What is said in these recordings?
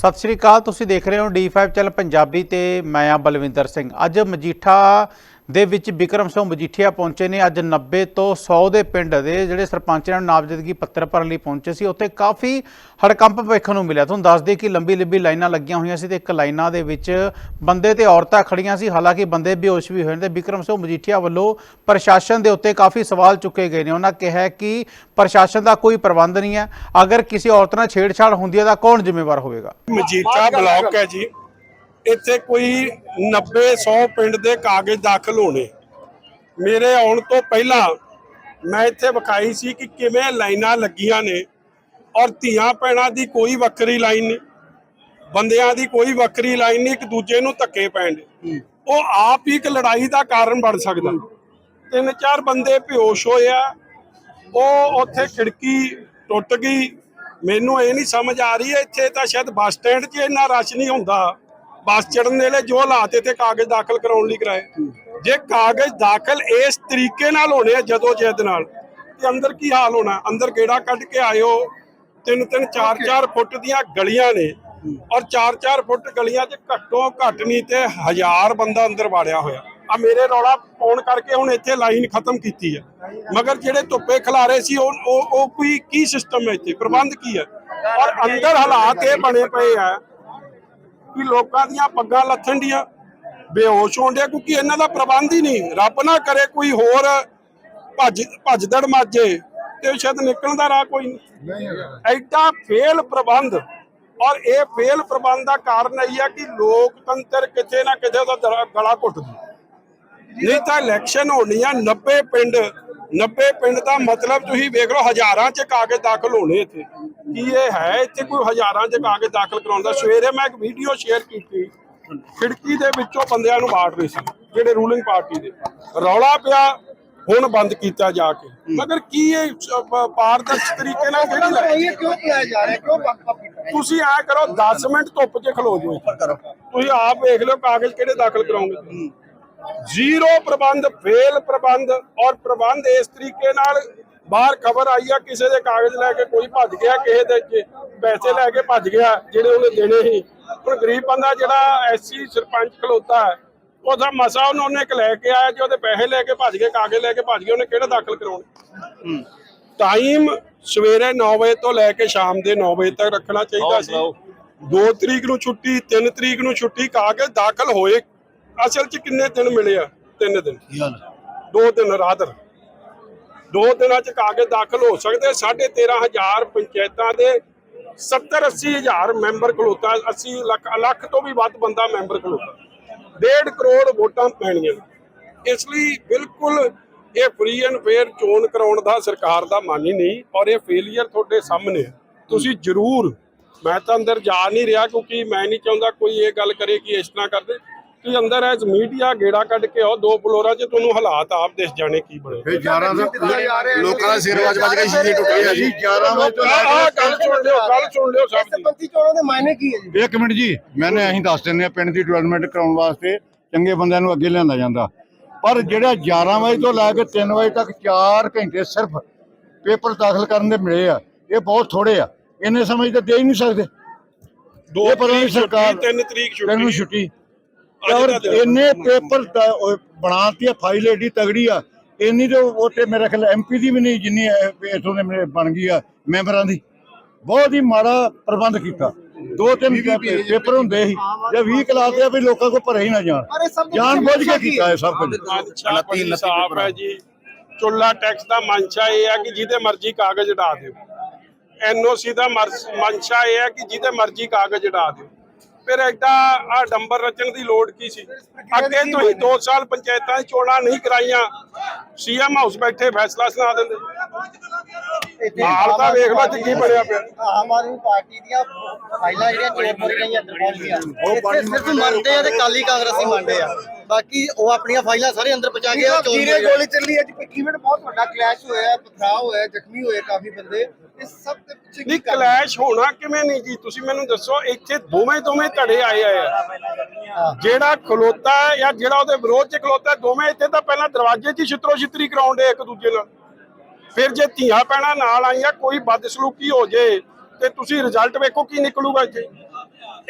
ਸਤਿ ਸ਼੍ਰੀ ਅਕਾਲ, ਤੁਸੀਂ ਦੇਖ ਰਹੇ ਹੋ D5 ਚੈਨਲ ਪੰਜਾਬੀ ਤੇ ਮੈਂ ਆ ਬਲਵਿੰਦਰ ਸਿੰਘ। ਅੱਜ ਮਜੀਠਾ ਦੇ ਵਿੱਚ ਵਿਕਰਮ ਸਿੰਘ ਮਜੀਠੀਆ ਪਹੁੰਚੇ ਨੇ। ਅੱਜ 90 ਤੋਂ 100 ਦੇ ਪਿੰਡ ਦੇ ਜਿਹੜੇ ਸਰਪੰਚ ਨੂੰ ਨਾਮਜ਼ਦਗੀ ਪੱਤਰ ਭਰਨ ਲਈ ਪਹੁੰਚੇ ਸੀ। ਉੱਥੇ ਕਾਫੀ ਹੜਕੰਪ ਵੇਖਣ ਨੂੰ ਮਿਲਿਆ। ਤੁਹਾਨੂੰ ਦੱਸ ਦਈਏ ਕਿ ਲੰਬੀ ਲੰਬੀ ਲਾਈਨਾਂ ਲੱਗੀਆਂ ਹੋਈਆਂ ਸੀ ਤੇ ਇੱਕ ਲਾਈਨਾਂ ਦੇ ਵਿੱਚ ਬੰਦੇ ਤੇ ਔਰਤਾਂ ਖੜੀਆਂ ਸੀ। ਹਾਲਾਂਕਿ ਬੰਦੇ ਬੇਹੋਸ਼ ਵੀ ਹੋਏ ਨੇ ਤੇ ਵਿਕਰਮ ਸਿੰਘ ਮਜੀਠੀਆ ਵੱਲੋਂ ਪ੍ਰਸ਼ਾਸਨ ਦੇ ਉੱਤੇ ਕਾਫੀ ਸਵਾਲ ਚੁੱਕੇ ਗਏ ਨੇ। ਉਹਨਾਂ ਕਿਹਾ ਕਿ ਪ੍ਰਸ਼ਾਸਨ ਦਾ ਕੋਈ ਪ੍ਰਬੰਧ ਨਹੀਂ ਹੈ। ਅਗਰ ਕਿਸੇ ਔਰਤ ਨਾਲ ਛੇੜਛਾੜ ਹੁੰਦੀ ਹੈ ਤਾਂ ਕੌਣ ਜ਼ਿੰਮੇਵਾਰ ਹੋਵੇਗਾ? ਮਜੀਠਾ ਬਲਾਕ ਹੈ ਜੀ। ਇੱਥੇ ਕੋਈ 90 100 ਪਿੰਡ ਦੇ ਕਾਗਜ਼ ਦਾਖਲ ਹੋਣੇ। ਮੇਰੇ ਆਉਣ ਤੋਂ ਪਹਿਲਾਂ ਮੈਂ ਇੱਥੇ ਵਿਖਾਈ ਸੀ ਕਿ ਕਿਵੇਂ ਲਾਈਨਾਂ ਲੱਗੀਆਂ ਨੇ ਔਰ ਧੀਆਂ ਭੈਣਾਂ ਦੀ ਕੋਈ ਵੱਖਰੀ ਲਾਈਨ ਨਹੀਂ ਬੰਦਿਆਂ ਦੀ ਕੋਈ ਵੱਖਰੀ ਲਾਈਨ ਨਹੀਂ ਇੱਕ ਦੂਜੇ ਨੂੰ ਧੱਕੇ ਪੈਣ। ਉਹ ਆਪ ਹੀ ਇੱਕ ਲੜਾਈ ਦਾ ਕਾਰਨ ਬਣ ਸਕਦਾ। ਤਿੰਨ ਚਾਰ ਬੰਦੇ ਬੇਹੋਸ਼ ਹੋਏ ਆ। ਉਹ ਉੱਥੇ ਖਿੜਕੀ ਟੁੱਟ ਗਈ। ਮੈਨੂੰ ਇਹ ਨਹੀਂ ਸਮਝ ਆ ਰਹੀ ਇੱਥੇ ਤਾਂ ਸ਼ਾਇਦ ਬੱਸ ਸਟੈਂਡ 'ਚ ਇੰਨਾ ਰਸ਼ ਨਹੀਂ ਹੁੰਦਾ। ਬੱਸ ਚੜਨ ਵੇਲੇ ਜੋ ਹਾਲਾਤ ਇੱਥੇ ਕਾਗਜ਼ ਦਾਖਲ ਕਰਾਉਣ ਲਈ ਕਰਾਏ। ਜੇ ਕਾਗਜ਼ ਦਾਖਲ ਇਸ ਤਰੀਕੇ ਨਾਲ ਹੋਣੇ ਆ ਜਦੋਂ ਜਿੱਦ ਨਾਲ ਤੇ ਅੰਦਰ ਕੀ ਹਾਲ ਹੋਣਾ? ਅੰਦਰ ਗੇੜਾ ਕੱਢ ਕੇ ਆਇਓ। ਤਿੰਨ ਤਿੰਨ ਚਾਰ ਚਾਰ ਫੁੱਟ ਦੀਆਂ ਗਲੀਆਂ ਨੇ ਔਰ ਚਾਰ ਚਾਰ ਫੁੱਟ ਗਲੀਆਂ 'ਚ ਘੱਟੋ ਘੱਟ ਨਹੀਂ ਤੇ ਹਜ਼ਾਰ ਬੰਦਾ ਅੰਦਰ ਵਾੜਿਆ ਹੋਇਆ। ਆ ਮੇਰੇ ਰੌਲਾ ਪਾਉਣ ਕਰਕੇ ਹੁਣ ਇੱਥੇ ਲਾਈਨ ਖਤਮ ਕੀਤੀ ਹੈ ਮਗਰ ਜਿਹੜੇ ਧੁੱਪੇ ਖਿਲਾਰੇ ਸੀ ਉਹ ਉਹ ਉਹ ਕੋਈ ਕੀ ਸਿਸਟਮ ਹੈ ਇੱਥੇ? ਪ੍ਰਬੰਧ ਕੀ ਹੈ? ਔਰ ਅੰਦਰ ਹਾਲਾਤ ਇਹ ਬਣੇ ਪਏ ਆ ਕਿ ਲੋਕਾਂ ਦੀਆਂ ਪੱਗਾਂ ਲੱਥਣ ਡੀਆਂ। ਬੇਹੋਸ਼ ਹੋਣ ਡਿਆ ਕਿਉਂਕਿ ਇਹਨਾਂ ਦਾ ਪ੍ਰਬੰਧ ਹੀ ਨਹੀਂ। ਰੱਬ ਨਾ ਕਰੇ ਕੋਈ ਹੋਰ ਭੱਜ ਭੱਜਦੜ ਮਾਜੇ ਤੇ ਸ਼ਾਇਦ ਨਿਕਲਣ ਦਾ ਰਾਹ ਕੋਈ ਨਹੀਂ ਐਡਾ ਫੇਲ ਪ੍ਰਬੰਧ। ਔਰ ਇਹ ਫੇਲ ਪ੍ਰਬੰਧ ਦਾ ਕਾਰਨ ਇਹ ਹੈ ਕਿ ਲੋਕਤੰਤਰ ਕਿਤੇ ਨਾ ਕਿਤੇ ਉਹਦਾ ਗਲਾ ਘੁੱਟਦੀ। ਨਹੀਂ ਤਾਂ ਇਲੈਕਸ਼ਨ ਹੋਣੀ ਆ 90 ਪਿੰਡ 90 ਪਿੰਡ ਦਾ ਮਤਲਬ ਤੁਸੀਂ ਵੇਖ ਲਓ ਹਜ਼ਾਰਾਂ ਚ ਕਾਗਜ਼ ਦਾਖਲ ਹੋਣੇ ਇੱਥੇ। ਕੀ ਇਹ ਹੈ? ਇੱਥੇ ਕੋਈ ਹਜ਼ਾਰਾਂ ਚ ਕਾਗਜ਼ ਦਾਖਲ ਕਰਾਉਂਦਾ ਸਵੇਰੇ ਮੈਂ ਇੱਕ ਵੀਡੀਓ ਸ਼ੇਅਰ ਕੀਤੀ। ਖਿੜਕੀ ਦੇ ਵਿੱਚੋਂ ਬੰਦਿਆਂ ਨੂੰ ਬਾੜ ਰਹੇ ਸੀ ਜਿਹੜੇ ਰੂਲਿੰਗ ਪਾਰਟੀ ਦੇ। ਰੌਲਾ ਪਿਆ ਹੁਣ ਬੰਦ ਕੀਤਾ ਜਾ ਕੇ। ਮਗਰ ਕੀ ਇਹ ਪਾਰਦਰਸ਼ ਤਰੀਕੇ ਨਾਲ ਕਿਹੜੀ ਲੜਾਈ ਇਹ ਕਿਉਂ ਕਿਹਾ ਜਾ ਰਿਹਾ? ਕਿਉਂ ਬੰਦ ਤੁਸੀਂ ਐ ਕਰੋ 10 ਮਿੰਟ ਧੁੱਪ 'ਚ ਖਲੋ ਜਾਓ। ਤੁਸੀਂ ਆਪ ਵੇਖ ਲਿਓ ਕਾਗਜ਼ ਕਿਹੜੇ ਦਾਖਲ ਕਰਾਉਂਗੇ। ਜ਼ੀਰੋ ਪ੍ਰਬੰਧ ਫੇਲ ਪ੍ਰਬੰਧ ਔਰ ਪ੍ਰਬੰਧ ਇਸ ਤਰੀਕੇ ਨਾਲ ਬਾਹਰ ਖਬਰ ਆਈ ਆ ਕਿਸੇ ਦੇ ਕਾਗਜ਼ ਲੈ ਕੇ ਕੋਈ ਭੱਜ ਗਿਆ ਕਿਸੇ ਦੇ ਪੈਸੇ ਲੈ ਕੇ ਭੱਜ ਗਿਆ ਜਿਹੜੇ ਉਹਨੇ ਦੇਣੇ ਸੀ। ਹੁਣ ਗਰੀਬ ਬੰਦਾ ਜਿਹੜਾ ਐਸਸੀ ਸਰਪੰਚ ਖਲੋਤਾ ਹੈ ਉਹਦਾ ਮਸਾ ਉਹਨੂੰ ਉਹਨੇ ਇੱਕ ਲੈ ਕੇ ਆਇਆ ਜੇ ਉਹਦੇ ਪੈਸੇ ਲੈ ਕੇ ਭੱਜ ਗਏ ਕਾਗਜ਼ ਲੈ ਕੇ ਭੱਜ ਗਏ ਉਹਨੇ ਕਿਹੜਾ ਦਾਖਲ ਕਰਾਉਣੇ? ਟਾਈਮ ਸਵੇਰੇ 9 ਵਜੇ ਤੋਂ ਲੈ ਕੇ ਸ਼ਾਮ ਦੇ 9 ਵਜੇ ਤੱਕ ਰੱਖਣਾ ਚਾਹੀਦਾ ਸੀ। 2 ਤਰੀਕ ਨੂੰ ਛੁੱਟੀ 3 ਤਰੀਕ ਨੂੰ ਛੁੱਟੀ ਕਾਗਜ਼ ਦਾਖਲ ਹੋਏ। ਅਸਲ 'ਚ ਕਿੰਨੇ ਦਿਨ ਮਿਲੇ ਆ? 3 ਦਿਨ। ਦੋ ਦਿਨ ਰਾਦਰ ਦੋ ਦਿਨਾਂ 'ਚ ਕਾਗਜ਼ ਦਾਖਲ ਹੋ ਸਕਦੇ 13500 ਪੰਚਾਇਤਾਂ ਦੇ 70 80 ਹਜ਼ਾਰ ਮੈਂਬਰ ਖਲੋਤਾ। 80 ਲੱਖ ਲੱਖ ਤੋਂ ਵੀ ਵੱਧ ਬੰਦਾ ਮੈਂਬਰ ਖਲੋਤਾ। ਡੇਢ ਕਰੋੜ ਵੋਟਾਂ ਪੈਣੀਆਂ। ਇਸ ਲਈ ਬਿਲਕੁਲ ਇਹ ਫ੍ਰੀ ਐਂਡ ਫੇਅਰ ਚੋਣ ਕਰਾਉਣ ਦਾ ਸਰਕਾਰ ਦਾ ਮਨ ਹੀ ਨਹੀਂ ਔਰ ਇਹ ਫੇਲਿਅਰ ਤੁਹਾਡੇ ਸਾਹਮਣੇ ਤੁਸੀਂ ਜ਼ਰੂਰ ਮੈਂ ਤਾਂ ਅੰਦਰ ਜਾ ਨਹੀਂ ਰਿਹਾ ਕਿਉਂਕਿ ਮੈਂ ਨਹੀਂ ਚਾਹੁੰਦਾ ਕੋਈ ਇਹ ਗੱਲ ਕਰੇ ਕਿ ਇਸ ਤਰ੍ਹਾਂ ਕਰਦੇ। ਤੁਸੀਂ ਅੰਦਰ ਐਸ ਮੀਡੀਆ ਗੇੜਾ ਕੱਢ ਕੇ ਆਓ ਦੋ ਫਲੋਰਾਂ 'ਚ ਤੁਹਾਨੂੰ ਹਾਲਾਤ ਆਪ ਦਿਸ ਜਾਣੇ ਕੀ ਬਣੇ। ਫਿਰ 11 ਤੋਂ ਲੋਕਾਂ ਦਾ ਸਿਰ ਵੱਜ ਵੱਜ ਕੇ ਸ਼ੀਸ਼ੇ ਟੁੱਟੇ ਆ ਜੀ। 11 ਵਜੇ ਤੋਂ ਆਹ ਗੱਲ ਸੁਣ ਲਿਓ ਗੱਲ ਸੁਣ ਲਿਓ ਸਭ ਦੀ। ਸਰਪੰਚੀ ਚੋਣਾਂ ਦੇ ਮਾਇਨੇ ਕੀ ਹੈ ਜੀ? ਇੱਕ ਮਿੰਟ ਜੀ ਮੈਨੇ ਅਸੀਂ ਦੱਸ ਦਿੰਦੇ ਆ ਪਿੰਡ ਦੀ ਡਿਵੈਲਪਮੈਂਟ ਕਰਾਉਣ ਵਾਸਤੇ ਚੰਗੇ ਬੰਦਿਆਂ ਨੂੰ ਅੱਗੇ ਲਿਆਂਦਾ ਜਾਂਦਾ। ਪਰ ਜਿਹੜਾ 11 ਵਜੇ ਤੋਂ ਲੈ ਕੇ 3 ਵਜੇ ਤੱਕ 4 ਘੰਟੇ ਸਿਰਫ ਪੇਪਰ ਦਾਖਲ ਕਰਨ ਦੇ ਮਿਲੇ ਆ ਇਹ ਬਹੁਤ ਥੋੜੇ ਆ। ਇੰਨੇ ਸਮੇਂ ਤਾਂ ਦੇ ਹੀ ਨਹੀਂ ਸਕਦੇ। ਦੋ ਤਰੀਕ ਸਰਕਾਰ- ਛੁੱਟੀ, ਤਿੰਨ ਤਰੀਕ ਤੈਨੂੰ ਛੁੱਟੀ। ਔਰ ਦਾ। ਇੰਨੇ ਪੇਪਰ ਬਣਾਤੀ ਆ ਫਾਈਲ ਏਡੀ ਤਗੜੀ ਆ ਇੰਨੀ ਤੇ ਉਹ ਤੇ ਮੇਰੇ ਖਿਆਲ ਐਮਪੀ ਦੀ ਵੀ ਨਹੀਂ ਜਿੰਨੀ ਇਥੋਂ ਦੇ ਮੇਰੇ ਬਣ ਗਈ ਆ ਮੈਂਬਰਾਂ ਦੀ। ਬਹੁਤ ਹੀ ਮਾੜਾ ਪ੍ਰਬੰਧ ਕੀਤਾ। ਦੋ ਤਿੰਨ ਪੇਪਰ ਹੁੰਦੇ ਸੀ ਜੇ 20 ਕਲਾਤੇ ਆ ਵੀ ਲੋਕਾਂ ਕੋਲ ਭਰੇ ਹੀ ਨਾ ਜਾਣ। ਜਾਣ ਬੁੱਝ ਕੇ ਕੀ ਕੀਤਾ ਇਹ ਸਭ ਕੁਝ ਮਨਸ਼ਾ ਬੜੀ ਸਾਫ਼ ਹੈ ਜੀ। ਚੁੱਲਾ ਟੈਕਸ ਦਾ ਮਨਸ਼ਾ ਇਹ ਹੈ ਕਿ ਜਿਹਦੇ ਮਰਜ਼ੀ ਕਾਗਜ਼ ਉਡਾ ਦਿਓ। ਐਨਓਸੀ ਦਾ ਮਨਸ਼ਾ ਇਹ ਹੈ ਕਿ ਜਿਹਦੇ ਮਰਜ਼ੀ ਕਾਗਜ਼ ਉਡਾ ਦਿਓ। ਫਿਰ ਐਡਾ ਆ ਡੰਬਰ ਰਚਣ ਦੀ ਲੋੜ ਕੀ ਸੀ? ਅੱਗੇ ਤੋਂ ਹੀ 2 ਸਾਲ ਪੰਚਾਇਤਾਂ 'ਚ ਚੋਣਾਂ ਨਹੀਂ ਕਰਾਈਆਂ। ਸੀਐਮ ਹਾਊਸ ਬੈਠੇ ਫੈਸਲਾ ਸੁਣਾ ਦਿੰਦੇ। ਹਾਲ ਤਾਂ ਵੇਖ ਲਓ ਕੀ ਬਣਿਆ ਪਿਆ। ਆਮ ਆਦਮੀ ਪਾਰਟੀ ਦੀਆਂ ਫਾਈਲਾਂ ਜਿਹੜੀਆਂ ਚੋਰ ਮੋਰ ਗਈਆਂ ਇੱਥੇ ਸਿਰਫ ਮੰਨਦੇ ਆ ਤੇ ਕਾਲੀ ਕਾਂਗਰਸੀ ਮੰਨਦੇ ਆ। ਬਾਕੀ ਉਹ ਆਪਣੀਆਂ ਫਾਈਲਾਂ ਸਾਰੇ ਅੰਦਰ ਪਹੁੰਚਾ ਕੇ ਆ, ਚੋਰ ਜੀਰੇ ਗੋਲੀ ਚੱਲੀ ਅੱਜ ਇਵੈਂਟ ਬਹੁਤ ਵੱਡਾ ਕਲੈਸ਼ ਹੋਇਆ ਪਥਰਾਅ ਹੋਇਆ ਜ਼ਖਮੀ ਹੋਏ ਕਾਫੀ ਬੰਦੇ। ਇਸ ਸਭ ਦੇ ਪਿੱਛੇ ਨਹੀਂ ਕਲੈਸ਼ ਹੋਣਾ ਕਿਵੇਂ ਨਹੀਂ ਜੀ? ਤੁਸੀਂ ਮੈਨੂੰ ਦੱਸੋ ਇੱਥੇ ਦੋਵੇਂ ਦੋਵੇਂ ਧੜੇ ਆਏ ਆ। ਜਿਹੜਾ ਖਲੋਤਾ ਹੈ ਜਾਂ ਜਿਹੜਾ ਉਹਦੇ ਵਿਰੋਧ 'ਚ ਖਲੋਤਾ ਹੈ, ਦੋਵੇਂ ਇੱਥੇ ਤਾਂ ਪਹਿਲਾਂ ਦਰਵਾਜ਼ੇ 'ਚ ਹੀ ਛਿੱਤਰੋ ਛਿੱਤਰੀ ਕਰਾਉਂਦੇ ਇੱਕ ਦੂਜੇ ਨਾਲ। ਫਿਰ ਜੇ ਧੀਆਂ ਪੈਣਾ ਨਾਲ ਆਈਆਂ ਕੋਈ ਬਦਸਲੂਕੀ ਹੋ ਜੇ ਤੇ ਤੁਸੀਂ ਰਿਜ਼ਲਟ ਵੇਖੋ ਕੀ ਨਿਕਲੂਗਾ ਇੱਥੇ।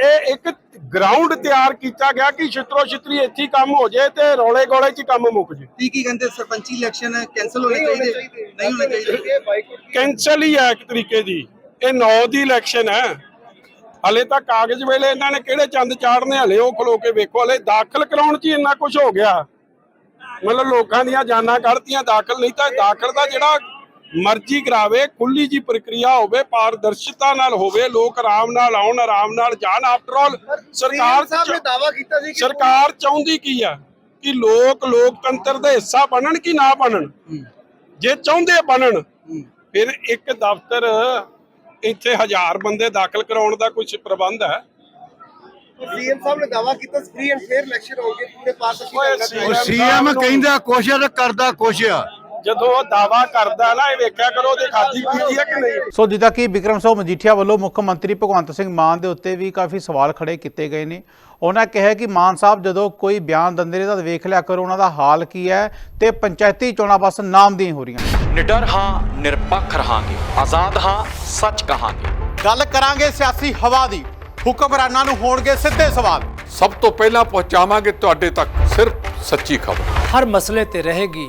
ਇਹ ਇੱਕ ਗਰਾਊਂਡ ਤਿਆਰ ਕੀਤਾ ਗਿਆ ਕਿ ਛਿੱਤਰੋ ਛਿੱਤਰੀ ਇੱਥੇ ਕੰਮ ਹੋ ਜਾਏ ਤੇ ਰੌਲੇ ਗੋਲੇ 'ਚ ਕੰਮ ਮੁੱਕ ਜੇ ਕੀ ਕੀ ਕਹਿੰਦੇ ਸਰਪੰਚੀ ਇਲੈਕਸ਼ਨ ਕੈਨਸਲ ਹੋਣੇ ਚਾਹੀਦੇ? ਨਹੀਂ ਹੋਣੇ ਚਾਹੀਦੇ। ਕੈਂਸਲ ਹੀ ਹੈ ਇੱਕ ਤਰੀਕੇ ਦੀ। ਇਹ 9 ਦੀ ਇਲੈਕਸ਼ਨ ਹੈ। ਹਲੇ ਤਾਂ ਕਾਗਜ਼ ਵੇਲੇ ਇਹਨਾਂ ਨੇ ਕਿਹੜੇ ਚੰਦ ਚਾੜਨੇ ਹਲੇ ਉਹ ਖਲੋ ਕੇ ਵੇਖੋ। ਹਲੇ ਦਾਖਲ ਕਰਾਉਣ 'ਚ ਇੰਨਾ ਕੁਝ ਹੋ ਗਿਆ। ਮਤਲਬ ਲੋਕਾਂ ਦੀਆਂ ਜਾਨਾਂ ਕੱਢਤੀਆਂ ਦਾਖਲ ਨਹੀਂ ਤਾਂ ਦਾਖਲ ਦਾ ਜਿਹੜਾ ਮਰਜ਼ੀ ਕਰਾਵੇ ਖੁੱਲੀ ਜੀ ਪ੍ਰਕਿਰਿਆ ਹੋਵੇ ਪਾਰਦਰਸ਼ਤਾ ਨਾਲ ਹੋਵੇ ਲੋਕ ਆਰਾਮ ਨਾਲ ਆਉਣ ਆਰਾਮ ਨਾਲ ਜਾਣ। ਆਫਟਰ ਆਲ ਸਰਕਾਰ ਸਾਹਿਬ ਨੇ ਦਾਵਾ ਕੀਤਾ ਸੀ ਕਿ ਸਰਕਾਰ ਚਾਹੁੰਦੀ ਕੀ ਆ? ਕਿ ਲੋਕ ਲੋਕਤੰਤਰ ਦਾ ਹਿੱਸਾ ਬਣਨ ਕਿ ਨਾ ਬਣਨ? ਜੇ ਚਾਹੁੰਦੇ ਬਣਨ ਫਿਰ ਇੱਕ ਦਫ਼ਤਰ ਇੱਥੇ ਹਜ਼ਾਰ ਬੰਦੇ ਦਾਖਲ ਕਰਾਉਣ ਦਾ ਕੁਝ ਪ੍ਰਬੰਧ ਹੈ। ਸੀਐਮ ਸਾਹਿਬ ਨੇ ਦਾਵਾ ਕੀਤਾ ਫ੍ਰੀ ਐਂਡ ਫੇਅਰ ਇਲੈਕਸ਼ਨ ਹੋਣਗੇ ਪੂਰੇ ਸਾਹਿਬ ਸੀਐਮ ਕਹਿੰਦਾ ਤੇ ਕਰਦਾ ਕੁਛ ਆ। ਜਦੋਂ ਉਹ ਦਾਵਾ ਕਰਦਾ ਨਾ ਇਹ ਵੇਖਿਆ ਕਰੋ ਉਹਦੇ ਖਾਦੀ ਪੀਤੀ ਹੈ ਕਿ ਨਹੀਂ? ਸੋ ਜਿੱਦਾਂ ਕਿ ਵਿਕਰਮ ਸਿੰਘ ਮਜੀਠੀਆ ਵੱਲੋਂ ਮੁੱਖ ਮੰਤਰੀ ਭਗਵੰਤ ਸਿੰਘ ਮਾਨ ਦੇ ਉੱਤੇ ਵੀ ਕਾਫੀ ਸਵਾਲ ਖੜੇ ਕੀਤੇ ਗਏ ਨੇ। ਉਹਨਾਂ ਕਿਹਾ ਕਿ ਮਾਨ ਸਾਹਿਬ ਜਦੋਂ ਕੋਈ ਬਿਆਨ ਦਿੰਦੇ ਨੇ ਤਾਂ ਵੇਖ ਲਿਆ ਕਰੋ ਉਹਨਾਂ ਦਾ ਹਾਲ ਕੀ ਹੈ ਤੇ ਪੰਚਾਇਤੀ ਚੋਣਾਂ ਬਸ ਨਾਮ ਦੀਆਂ ਹੀ ਹੋ ਰਹੀਆਂ ਨਿਡਰ ਹਾਂ ਨਿਰਪੱਖ ਰਹਾਂਗੇ। ਆਜ਼ਾਦ ਹਾਂ ਸੱਚ ਕਹਾਂਗੇ। ਗੱਲ ਕਰਾਂਗੇ ਸਿਆਸੀ ਹਵਾ ਦੀ। ਹੁਕਮਰਾਨਾਂ ਨੂੰ ਹੋਣਗੇ ਸਿੱਧੇ ਸਵਾਲ। ਸਭ ਤੋਂ ਪਹਿਲਾਂ ਪਹੁੰਚਾਵਾਂਗੇ ਤੁਹਾਡੇ ਤੱਕ ਸਿਰਫ ਸੱਚੀ ਖਬਰ। ਹਰ ਮਸਲੇ ਤੇ ਰਹੇਗੀ